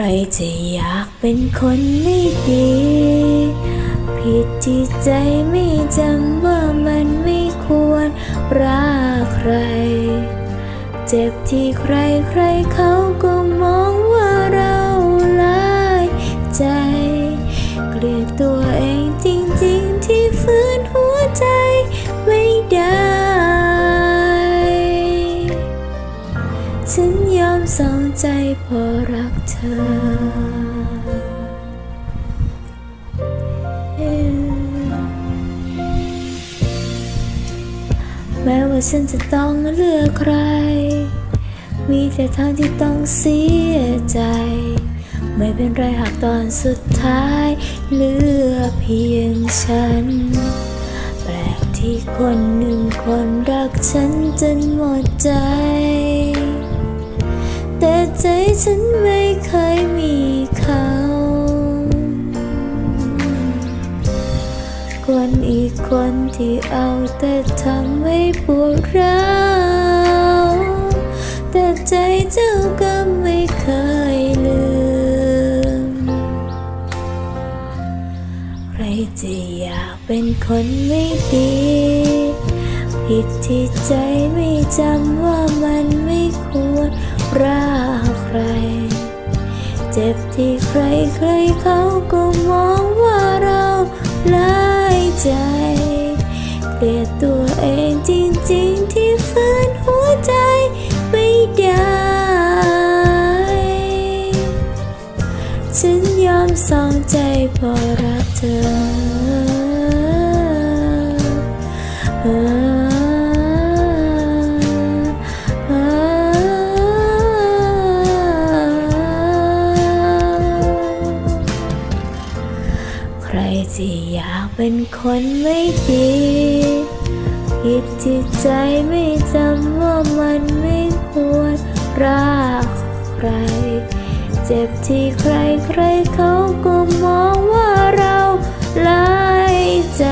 รจะอยากเป็นคนไม่ดี ผิดที่ใจไม่จำว่ามันไม่ควรรักใคร เจ็บที่ใครใครเขาก็มองว่าเราลายใจ เกลียดตัวเองจริงๆที่ฝืนหัวใจไม่ได้ ฉันยอมสองใจพราะ รักเธอแม้ว่าฉันจะต้องเลือกใคร มีแต่ทางที่ต้องเสียใจ ไม่เป็นไรหากตอนสุดท้ายเหลือเพียงฉัน แปลกที่คนหนึ่งคน ฉันไม่เคยมีเขา คนอีกคนที่เอาแต่ทำให้ปวดร้าวแต่ใจเจ้าก็ไม่เคยลืม ใครจะอยากเป็นคนไม่ดีผิดที่ใจไม่จำว่ามันไม่ควรรัก ใคร เจ็บที่ใครใครเขาก็มองว่าเราลายใจเกลียดตัวเองจริงๆที่ฝืนหัวใจไม่ได้ ฉันยอมสองใจพราะรักเธอ รที่อยากเป็นคนไม่ดีผิดที่ใจไม่จำว่ามันไม่ควรรักใคร เจ็บที่ใครใครเขาก็มองว่าเราลายใจ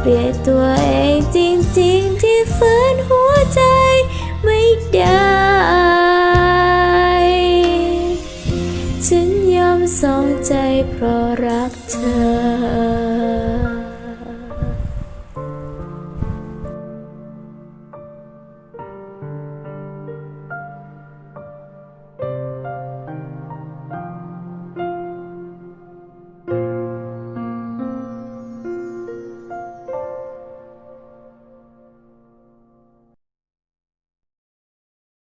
เปลี่ยนตัวเองจริงๆที่ฝืนหัวใจไม่ได้ฉันยอมสองใจเพราะรัก เธอ